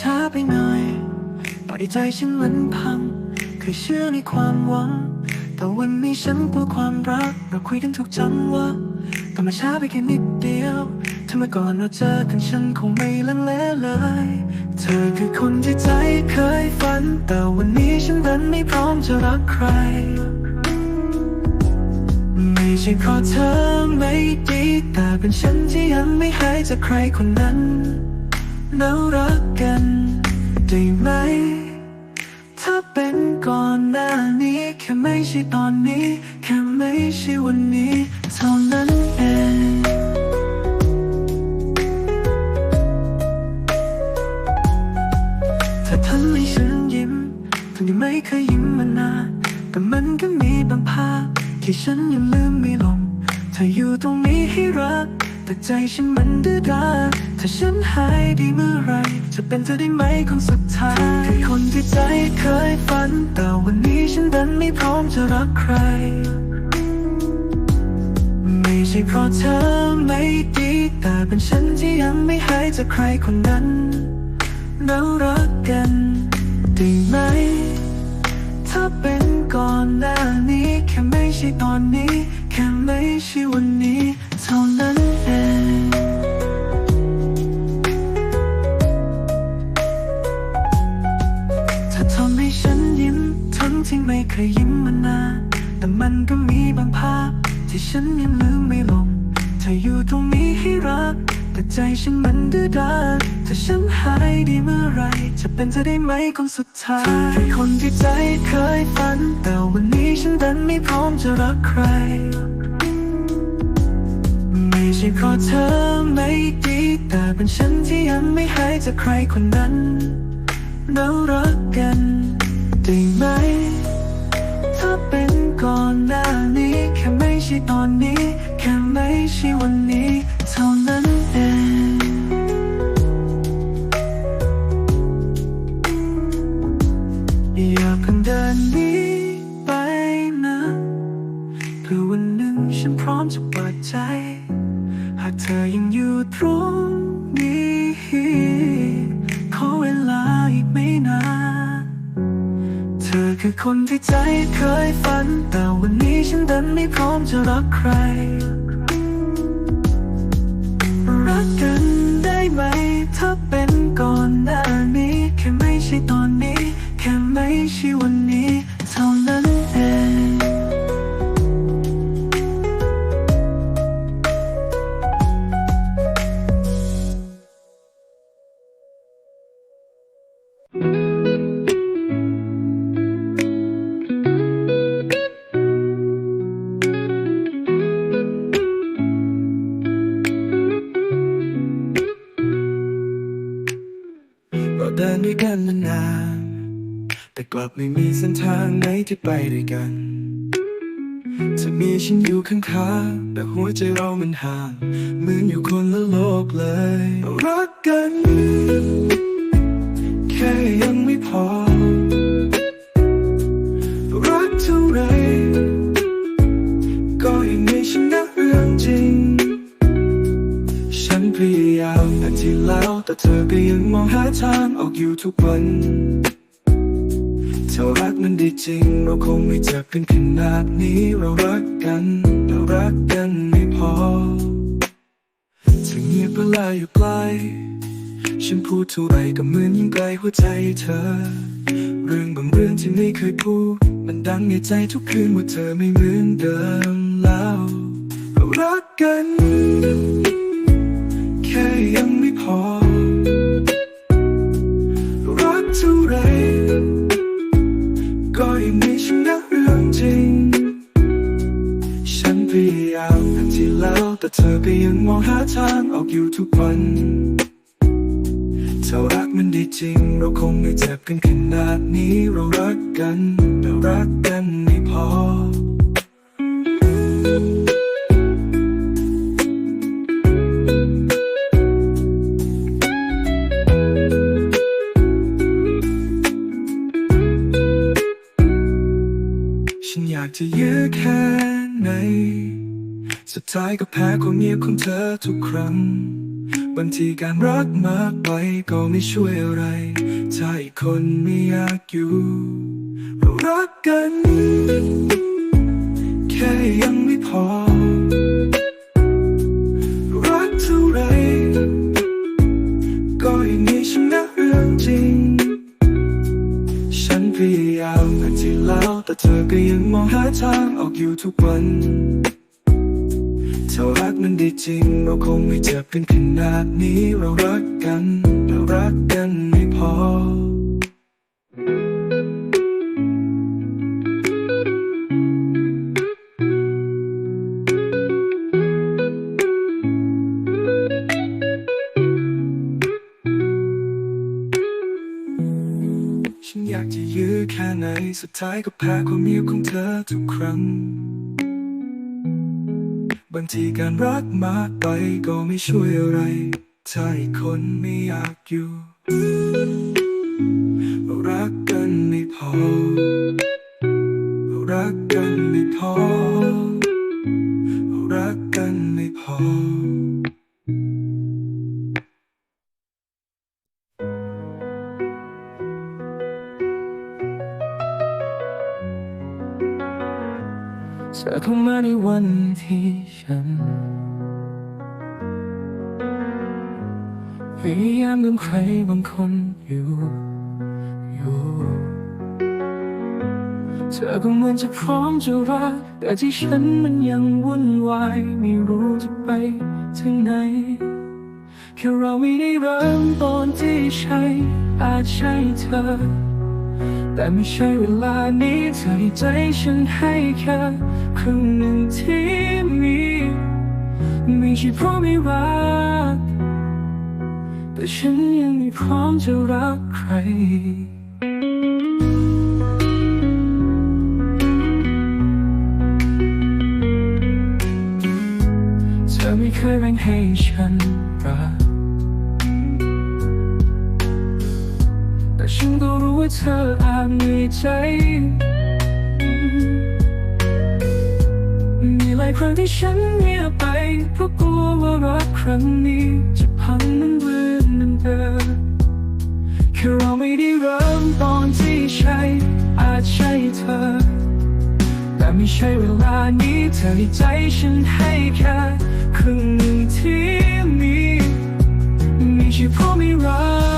ช้าไปหน่อยปล่อยใจฉันมันพัง เคยเชื่อในความหวัง แต่วันนี้ฉันกลัวความรัก เราคุยกันทุกจังหวะแต่มาช้าไปแค่นิดเดียว ถ้าเมื่อก่อนเราเจอกันฉันคงไม่ลังเลเลย เธอคือคนที่ใจเคยฝัน แต่วันนี้ฉันดันไม่พร้อมจะรักใคร ไม่ใช่เพราะเธอไม่ดี แต่เป็นฉันที่ยังไม่หายจากใครคนนั้น แล้วรักกันได้ไหม ถ้าเป็นก่อนหน้านี้ แค่ไม่ใช่ตอนนี้ แค่ไม่ใช่วันนี้เท่านั้นเองเธอทำให้ฉันยิ้มทั้งที่ไม่เคยยิ้มมานานแต่มันก็มีบางภาพที่ฉันยังลืมไม่ลงเธออยู่ตรงนี้ให้รัก แต่ใจฉันมันดื้อด้านถ้าฉันหายดีเมื่อไร จะเป็นเธอได้ไหมคนสุดท้ายคือคนที่ใจเคยฝัน แต่วันนี้ฉันดันไม่พร้อมจะรักใคร ไม่ใช่เพราะเธอไม่ดี แต่เป็นฉันที่ยังไม่หายจากใครคนนั้น เรารักกันได้ไหม ถ้าเป็นก่อนหน้านี้ แค่ไม่ใช่ตอนนี้ แค่ไม่ใช่วันนี้ เท่านั้น ที่ไม่เคยยิ้มมานาน แต่มันก็มีบางภาพ ที่ฉันยังลืมไม่ลง เธออยู่ตรงนี้ให้รัก แต่ใจฉันมันดื้อด้านถ้าฉันหายดีเมื่อไร จะเป็นเธอได้ไหมคนสุดท้ายคือคนที่ใจเคยฝัน แต่วันนี้ฉันดันไม่พร้อมจะรักใคร ไม่ใช่เพราะเธอไม่ดีแต่เป็นฉันที่ยังไม่หายจากใครคนนั้นเรารักกัน ได้ไหม ถ้าเป็นก่อนหน้านี้ แค่ไม่ใช่ตอนนี้ แค่ไม่ใช่วันนี้ เท่านั้นเอง พร้อมจะรักใครรั เดินด้วยกันมานานแต่กลับไม่มีเส้นทางไหนที่ไปด้วยกันจะมีฉันอยู่ข้างๆแต่หัวใจเรามันห่างเหมือนอยู่คนละโลกเลย รักกัน แค่ยังไม่พอ รักเท่าไร พยายามแต่ที่แล้วแต่เธอก็ยังมองหาทางออกอยู่ทุกวันถ้ารักมันดีจริง เราคงไม่เจ็บกันขนาดนี้เรารักกันเรารักกันไม่พอถึงเงียบเวลาอยู่ไกลฉันพูดเท่าไรก็เหมือนยิ่งไกลหัวใจเธอ เรื่องบางเรื่องที่ไม่เคยพูด มันดังในใจทุกคืนว่าเธอไม่เหมือนเดิมแล้ว เรารักกัน จะยื้อแค่ไหน สุดท้ายก็แพ้ความเงียบของเธอทุกครั้ง บางทีการรักมากไปก็ไม่ช่วยอะไร ถ้าอีกคนไม่อยากอยู่เรารักกัน แค่ยังไม่พอ รักเท่าไร ก็ยังมีฉัน แต่เธอก็ยังมองหาทางออกอยู่ทุกวันถ้ารักมันได้จริง เราคงไม่เจ็บกันขนาดนี้ เรารักกันเรารักกันไม่พอ ฉันอยากจะยื้อแค่ไหนสุดท้ายก็แพ้ความเหนียของเธอทุกครั้ง บางทีการรักมากไปก็ไม่ช่วยอะไร ถ้าอีกคนไม่อยากอยู่เรารักกันไม่พอเรารักกันไม่พอเรารักกันไม่พอ ธอเข้ามาในวันที่ฉันพยายามลืมใครบางคนอยู่อยู่เธอก็เหมือนจะพร้อมจะรัก แต่ที่ฉันมันยังวุ่นวายไม่รู้จะไปถึงไหน แค่เราไม่ได้เริ่มต้นที่ใช่อาจใช่เธอ แต่ไม่ใช่เวลานี้เธอให้ใจฉันให้แค่ครึ่งหนึ่งที่มีไม่ใช่เพราะไม่รัก แต่ฉันยังไม่พร้อมจะรักใครเธอไม่เคยแบ่งให้ฉันรัก ฉันก็รู้ว่าเธออาจมีใจ มีหลายครั้งที่ฉันเงียบไปเพราะกลัวว่ารักครั้งนี้จะพังเหมันเดิมเดิมแค่เราไม่ได้เริ่มตอนที่ใช่อาจใช่เธอ แต่ไม่ใช่เวลานี้เธอให้ใจฉันให้แค่ครึ่งหนึ่งที่มีม่ใช่เพราะไม่รัก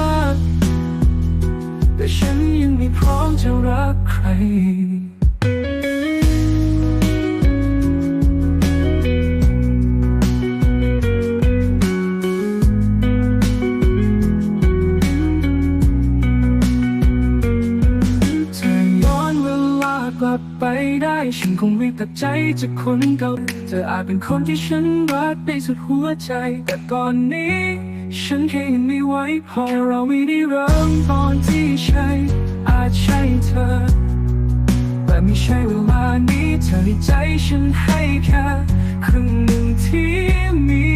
แต่ฉันยังไม่พร้อมจะรักใครถ้าย้อนเวลากลับไปได้ ฉันคงไม่ตัดใจจากคนเก่า เธออาจเป็นคนที่ฉันรักได้สุดหัวใจ แต่ตอนนี้ ฉันแค่ยังไม่ไหวพอเราไม่ได้เริ่มตอนที่ใช่อาจใช่เธอ แต่ไม่ใช่เวลานี้เธอให้ใจฉันให้แค่ครึ่งหนึ่งที่มี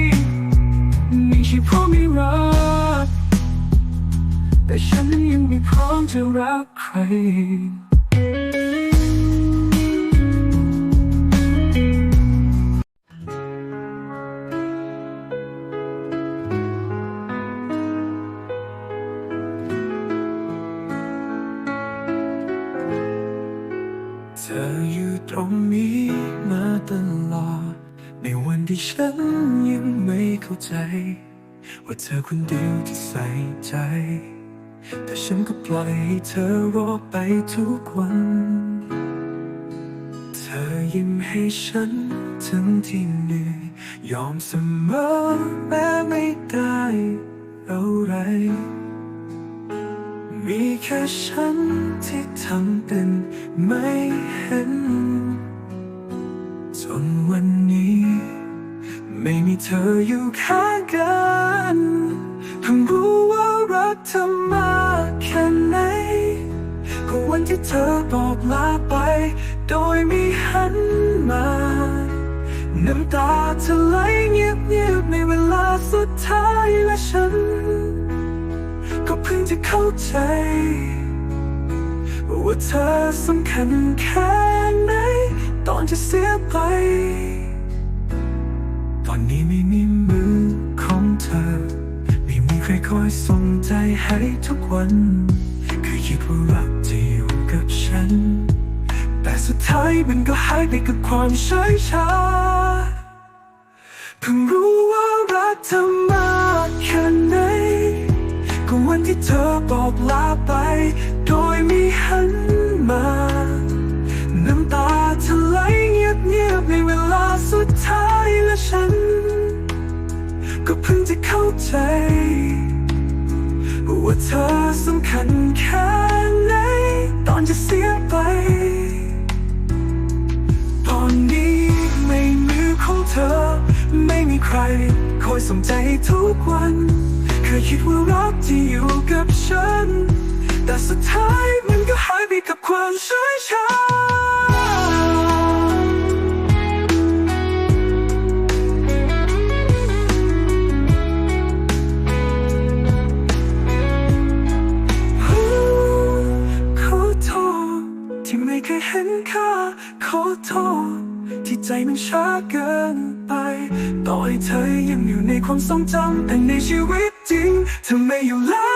ไม่ใช่เพราะไม่รักแต่ฉันยังไม่พร้อมจะรักใคร ตรงนี้มาตลอด ในวันที่ฉันยังไม่เข้าใจ ว่าเธอคนเดียวที่ใส่ใจ แต่ฉันก็ปล่อยให้เธอรอไปทุกวัน เธอยิ้มให้ฉันทั้งที่เหนื่อยยอมเสมอแม้ไม่ได้อะไรมีแค่ฉันที่ทำเป็นไม่ ออยู่ข้างกันเพิ่งรู้ว่ารักเธอมากแค่ไหนก็วันที่เธอบอกลาไป โดยไม่หันมา น้ำตาเธอไหลเงียบๆในเวลาสุดท้ายและฉัน ก็เพิ่งจะเข้าใจ ว่าเธอสำคัญแค่ไหนตอนจะเสียไป นี้ไม่มีมือของเธอ ไม่มีใครคอยส่งใจให้ทุกวัน เคยคิดว่ารักจะอยู่กับฉัน แต่สุดท้ายมันก็หายไปกับความเฉยชาเพิ่งรู้ว่ารักเธอมากแค่ไหนก็วันที่เธอบอกลาไป โดยไม่หันมา น้ำตาเธอไหลเงียบเงียบในเวลาสุดท้ายและฉัน จะเข้าใจ ว่าเธอสำคัญแค่ไหน ตอนจะเสียไป ตอนนี้ไม่มือของเธอ ไม่มีใครคอยส่งใจทุกวัน เคยคิดว่ารักจะอยู่กับฉัน แต่สุดท้ายมันก็หายไปกับความเฉยชา ความทรงจำแต่ในชีวิตจริงเธอไม่อยู่แล้ว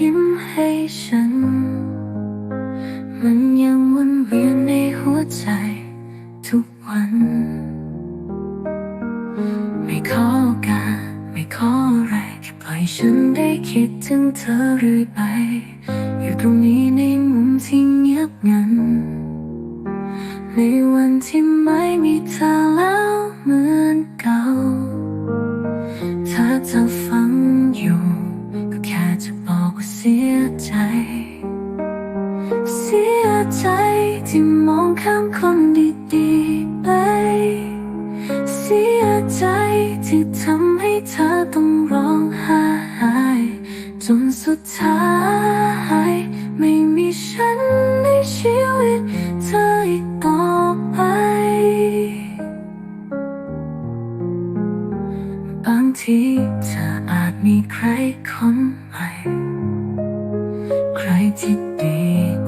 ยิ้มให้ฉัน มันยังวนเวียนในหัวใจทุกวัน ไม่ขอโอกาสไม่ขออะไรปล่อยฉันได้คิดถึงเธอเรื่อยไป ใจ เสียใจที่มองข้ามคน ใค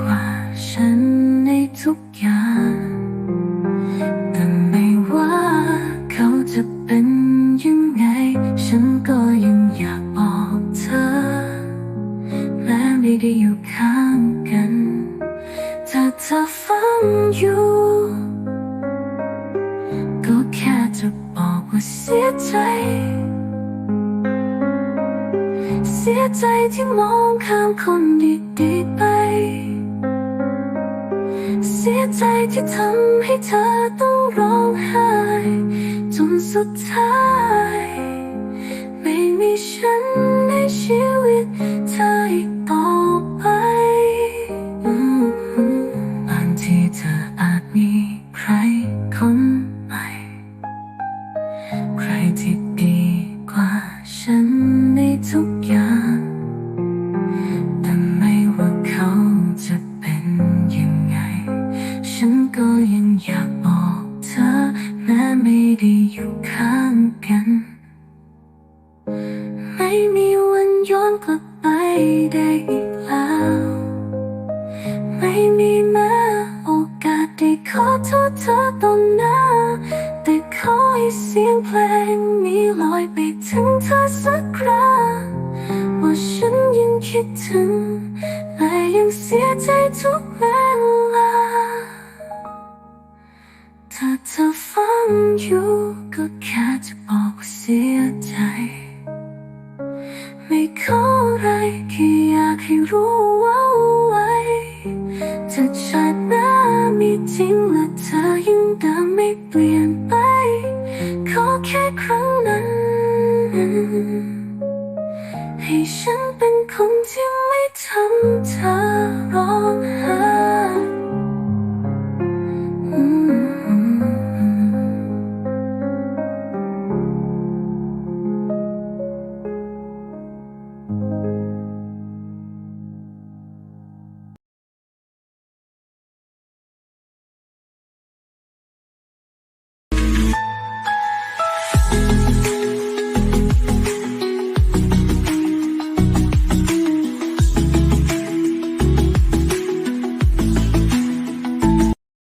ใจที่ทำให้เธอต้องร้องไห้จนสุดท้าย ไม่มีฉันในชีวิต อยู่ข้างกัน ไม่มีวันย้อนกลับไปได้อีกแล้ว ไม่มีแม้โอกาสได้ขอโทษเธอตรงหน้า แต่ขอให้เสียงเพลงนี้ลอยไปถึงเธอสักคราว่าฉันยังคิดถึงและยังเสียใจทุกเวลาฟังอยู่